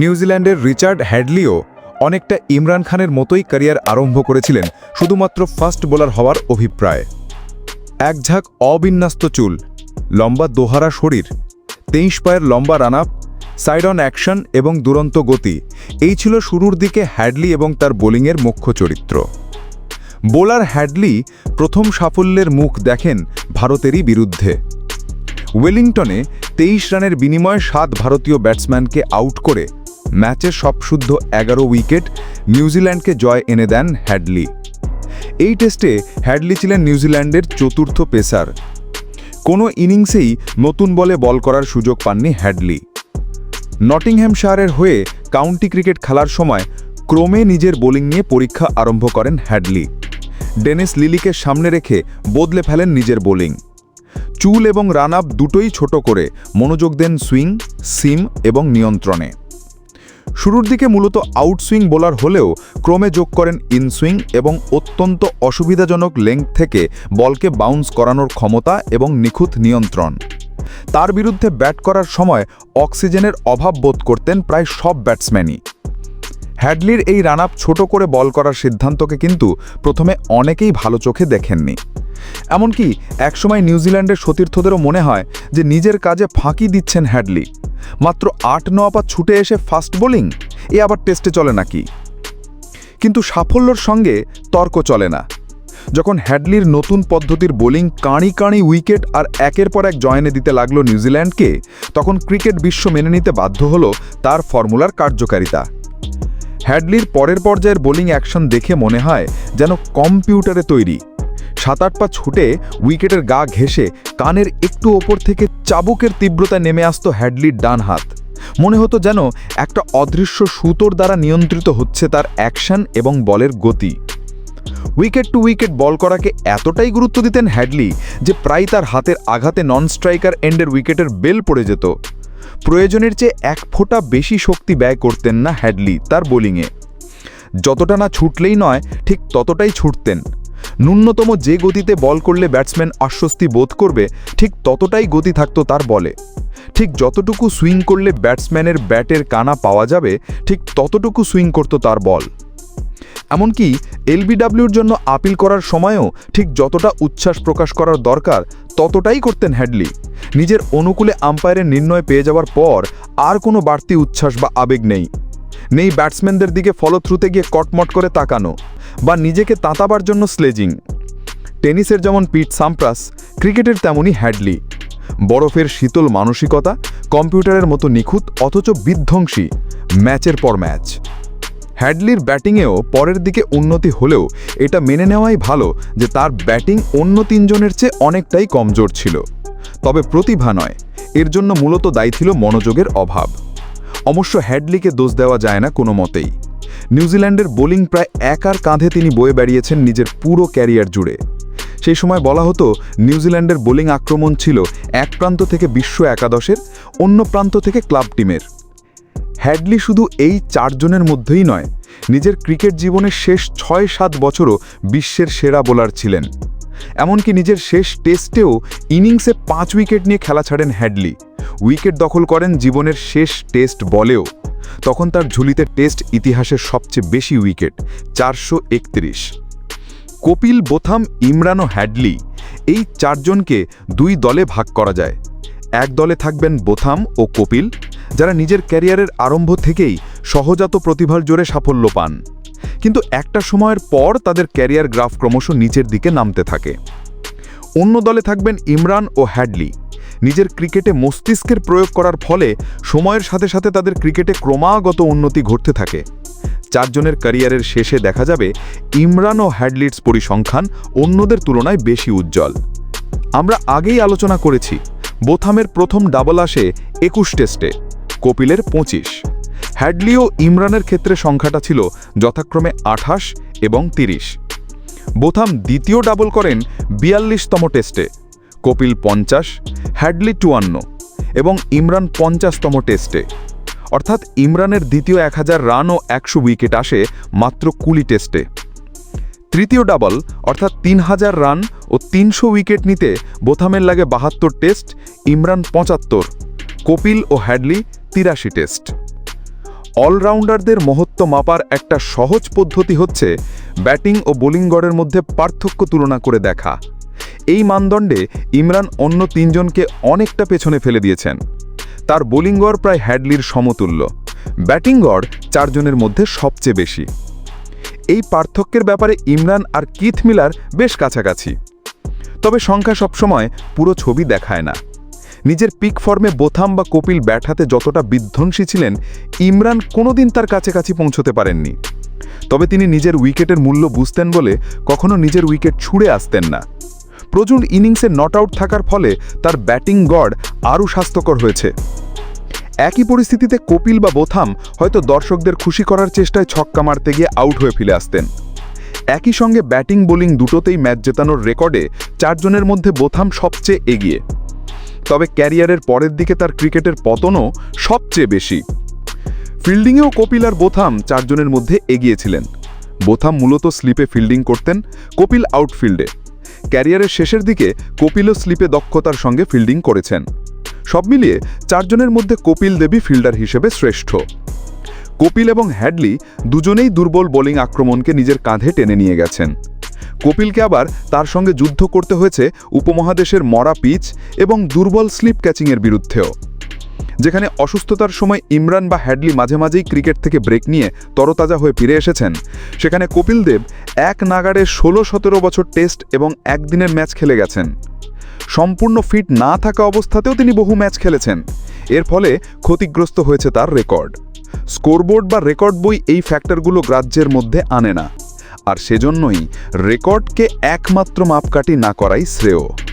নিউজিল্যান্ডের রিচার্ড হ্যাডলিও অনেকটা ইমরান খানের মতোই ক্যারিয়ার আরম্ভ করেছিলেন, শুধুমাত্র ফাস্ট বোলার হওয়ার অভিপ্রায়। এক ঝাঁক অবিন্যস্ত চুল, লম্বা দোহারা শরীর, তেইশ পায়ের লম্বা run up, side on action এবং দুরন্ত গতি, এই ছিল শুরুর দিকে হ্যাডলি এবং তার বোলিংয়ের মুখ্য চরিত্র। বোলার হ্যাডলি প্রথম সাফল্যের মুখ দেখেন ভারতেরই বিরুদ্ধে। ওয়েলিংটনে তেইশ রানের বিনিময়ে সাত ভারতীয় ব্যাটসম্যানকে আউট করে ম্যাচের সবশুদ্ধ এগারো উইকেট নিউজিল্যান্ডকে জয় এনে দেন হ্যাডলি। এই টেস্টে হ্যাডলি ছিলেন নিউজিল্যান্ডের চতুর্থ পেসার। কোনো ইনিংসেই নতুন বলে বল করার সুযোগ পাননি হ্যাডলি। নটিংহ্যামশায়ারের হয়ে কাউন্টি ক্রিকেট খেলার সময় ক্রমে নিজের বোলিং নিয়ে পরীক্ষা আরম্ভ করেন হ্যাডলি। ডেনিস লিলিকে সামনে রেখে বদলে ফেলেন নিজের বোলিং। চুল এবং রান আপ দুটোই ছোট করে মনোযোগ দেন সুইং, সিম এবং নিয়ন্ত্রণে। শুরুর দিকে মূলত আউটসুইং বোলার হলেও ক্রমে যোগ করেন ইনসুইং এবং অত্যন্ত অসুবিধাজনক লেংথ থেকে বলকে বাউন্স করানোর ক্ষমতা এবং নিখুঁত নিয়ন্ত্রণ। তার বিরুদ্ধে ব্যাট করার সময় অক্সিজেনের অভাব বোধ করতেন প্রায় সব ব্যাটসম্যানই। হ্যাডলির এই রান আপ ছোট করে বল করার সিদ্ধান্তকে কিন্তু প্রথমে অনেকেই ভালো চোখে দেখেননি। এমনকি একসময় নিউজিল্যান্ডের সতীর্থদেরও মনে হয় যে নিজের কাজে ফাঁকি দিচ্ছেন হ্যাডলি। মাত্র আট ন পা ছুটে এসে ফাস্ট বোলিং, এ আবার টেস্টে চলে নাকি? কিন্তু সাফল্যর সঙ্গে তর্ক চলে না। যখন হ্যাডলির নতুন পদ্ধতির বোলিং কাঁড়ি কাঁড়ি উইকেট আর একের পর এক জয়নে দিতে লাগল নিউজিল্যান্ডকে, তখন ক্রিকেট বিশ্ব মেনে নিতে বাধ্য হলো তার ফর্মুলার কার্যকারিতা। হ্যাডলির পরের পর্যায়ের বোলিং অ্যাকশন দেখে মনে হয় যেন কম্পিউটারে তৈরি। সাত আট পা ছুটে উইকেটের গা ঘেঁষে কানের একটু ওপর থেকে চাবুকের তীব্রতায় নেমে আসতো হ্যাডলির ডান হাত। মনে হতো যেন একটা অদৃশ্য সুতোর দ্বারা নিয়ন্ত্রিত হচ্ছে তার অ্যাকশন এবং বলের গতি। উইকেট টু উইকেট বল করাকে এতটাই গুরুত্ব দিতেন হ্যাডলি যে প্রায় তার হাতের আঘাতে নন স্ট্রাইকার এন্ডের উইকেটের বেল পড়ে যেত। প্রয়োজনের চেয়ে এক ফোঁটা বেশি শক্তি ব্যয় করতেন না হ্যাডলি তার বোলিংয়ে। যতটা না ছুটলেই নয়, ঠিক ততটাই ছুটতেন। ন্যূনতম যে গতিতে বল করলে ব্যাটসম্যান আশ্বস্তি বোধ করবে, ঠিক ততটাই গতি থাকতো তার বলে। ঠিক যতটুকু সুইং করলে ব্যাটসম্যানের ব্যাটের কানা পাওয়া যাবে, ঠিক ততটুকু সুইং করতো তার বল। এমনকি এলবিডাব্লিউর জন্য আপিল করার সময়ও ঠিক যতটা উচ্ছ্বাস প্রকাশ করার দরকার, ততটাই করতেন হ্যাডলি। নিজের অনুকূলে আম্পায়ারের নির্ণয় পেয়ে যাওয়ার পর আর কোনো বাড়তি উচ্ছ্বাস বা আবেগ নেই। নেই ব্যাটসম্যানদের দিকে ফলথ্রুতে গিয়ে কটমট করে তাকানো। বা নিজেকে তাঁতাবার জন্য স্লেজিং টেনিসের যেমন পিট সাম্প্রাস, ক্রিকেটের তেমনই হ্যাডলি। বরফের শীতল মানসিকতা, কম্পিউটারের মতো নিখুঁত অথচ বিধ্বংসী ম্যাচের পর ম্যাচ। হ্যাডলির ব্যাটিংয়েও পরের দিকে উন্নতি হলেও এটা মেনে নেওয়াই ভালো যে তার ব্যাটিং অন্য তিনজনের চেয়ে অনেকটাই কমজোর ছিল। তবে প্রতিভা নয়, এর জন্য মূলত দায়ী ছিল মনোযোগের অভাব। অবশ্য হ্যাডলিকে দোষ দেওয়া যায় না কোনো মতেই। নিউজিল্যান্ডের বোলিং প্রায় একার কাঁধে তিনি বয়ে বেড়িয়েছেন নিজের পুরো ক্যারিয়ার জুড়ে। সেই সময় বলা হতো, নিউজিল্যান্ডের বোলিং আক্রমণ ছিল এক প্রান্ত থেকে বিশ্ব একাদশের, অন্য প্রান্ত থেকে ক্লাব টিমের। হ্যাডলি শুধু এই চারজনের মধ্যেই নয়, নিজের ক্রিকেট জীবনের শেষ ছয় সাত বছরও বিশ্বের সেরা বোলার ছিলেন। এমনকি নিজের শেষ টেস্টেও ইনিংসে পাঁচ উইকেট নিয়ে খেলা ছাড়েন হ্যাডলি। উইকেট দখল করেন জীবনের শেষ টেস্ট বলেও। তখন তার ঝুলিতে টেস্ট ইতিহাসের সবচেয়ে বেশি উইকেট, চারশো একত্রিশ। কপিল বোথাম, ইমরান ও হ্যাডলি এই চারজনকে দুই দলে ভাগ করা যায়। এক দলে থাকবেন বোথাম ও কপিল, যারা নিজের ক্যারিয়ারের আরম্ভ থেকেই সহজাত প্রতিভার জোরে সাফল্য পান। কিন্তু একটা সময়ের পর তাদের ক্যারিয়ার গ্রাফ ক্রমশ নিচের দিকে নামতে থাকে। অন্য দলে থাকবেন ইমরান ও হ্যাডলি। নিজের ক্রিকেটে মস্তিষ্কের প্রয়োগ করার ফলে সময়ের সাথে সাথে তাদের ক্রিকেটে ক্রমাগত উন্নতি ঘটতে থাকে। চারজনের ক্যারিয়ারের শেষে দেখা যাবে ইমরান ও হ্যাডলিটস পরিসংখ্যান অন্যদের তুলনায় বেশি উজ্জ্বল। আমরা আগেই আলোচনা করেছি, বোথামের প্রথম ডাবল আসে একুশ টেস্টে, কপিলের পঁচিশ। হ্যাডলি ও ইমরানের ক্ষেত্রে সংখ্যাটা ছিল যথাক্রমে আঠাশ এবং তিরিশ। বোথাম দ্বিতীয় ডাবল করেন বিয়াল্লিশতম টেস্টে কপিল পঞ্চাশ, হ্যাডলি চুয়ান্ন এবং ইমরান পঞ্চাশতম টেস্টে। অর্থাৎ ইমরানের দ্বিতীয় এক হাজার রান ও একশো উইকেট আসে মাত্র কুড়ি টেস্টে। তৃতীয় ডাবল, অর্থাৎ তিন হাজার রান ও তিনশো উইকেট নিতে বোথামের লাগে বাহাত্তর টেস্ট, ইমরান পঁচাত্তর, কপিল ও হ্যাডলি তিরাশি টেস্ট। অলরাউন্ডারদের মহত্ব মাপার একটা সহজ পদ্ধতি হচ্ছে ব্যাটিং ও বোলিং গড়ের মধ্যে পার্থক্য তুলনা করে দেখা। এই মানদণ্ডে ইমরান অন্য তিনজনকে অনেকটা পেছনে ফেলে দিয়েছেন। তার বোলিং গড় প্রায় হ্যাডলির সমতুল্য। ব্যাটিং গড় চারজনের মধ্যে সবচেয়ে বেশি। এই পার্থক্যের ব্যাপারে ইমরান আর কিথ মিলার বেশ কাছাকাছি। তবে সংখ্যা সবসময় পুরো ছবি দেখায় না। নিজের পিক ফর্মে বোথাম বা কপিল ব্যাট হাতে যতটা বিধ্বংসী ছিলেন, ইমরান কোনোদিন তার কাছাকাছি পৌঁছতে পারেননি। তবে তিনি নিজের উইকেটের মূল্য বুঝতেন বলে কখনো নিজের উইকেট ছুঁড়ে আসতেন না। প্রচুর ইনিংসে নট আউট থাকার ফলে তার ব্যাটিং গড় আরও স্বাস্থ্যকর হয়েছে। একই পরিস্থিতিতে কপিল বা বোথাম হয়তো দর্শকদের খুশি করার চেষ্টায় ছক্কা মারতে গিয়ে আউট হয়ে ফিরে আসতেন। একই সঙ্গে ব্যাটিং বোলিং দুটোতেই ম্যাচ জেতানোর রেকর্ডে চারজনের মধ্যে বোথাম সবচেয়ে এগিয়ে। তবে ক্যারিয়ারের পরের দিকে তার ক্রিকেটের পতনও সবচেয়ে বেশি। ফিল্ডিংয়েও কপিল আর বোথাম চারজনের মধ্যে এগিয়েছিলেন। বোথাম মূলত স্লিপে ফিল্ডিং করতেন, কপিল আউটফিল্ডে। ক্যারিয়ারের শেষের দিকে কপিলও স্লিপে দক্ষতার সঙ্গে ফিল্ডিং করেছেন। সব মিলিয়ে চারজনের মধ্যে কপিল দেবী ফিল্ডার হিসেবে শ্রেষ্ঠ। কপিল এবং হ্যাডলি দুজনেই দুর্বল বোলিং আক্রমণকে নিজের কাঁধে টেনে নিয়ে গেছেন। কপিলকে আবার তার সঙ্গে যুদ্ধ করতে হয়েছে উপমহাদেশের মরা পিচ এবং দুর্বল স্লিপ ক্যাচিংয়ের বিরুদ্ধেও। যেখানে অসুস্থতার সময় ইমরান বা হ্যাডলি মাঝে মাঝেই ক্রিকেট থেকে ব্রেক নিয়ে তরতাজা হয়ে ফিরে এসেছেন। সেখানে কপিল দেব এক নাগাড়ে ষোলো সতেরো বছর টেস্ট এবং একদিনের ম্যাচ খেলে গেছেন। সম্পূর্ণ ফিট না থাকা অবস্থাতেও তিনি বহু ম্যাচ খেলেছেন। এর ফলে ক্ষতিগ্রস্ত হয়েছে তার রেকর্ড। স্কোরবোর্ড বা রেকর্ড বই এই ফ্যাক্টরগুলো গ্রাহ্যের মধ্যে আনে না। আর সেজন্যই রেকর্ডকে একমাত্র মাপকাঠি না করাই শ্রেয়।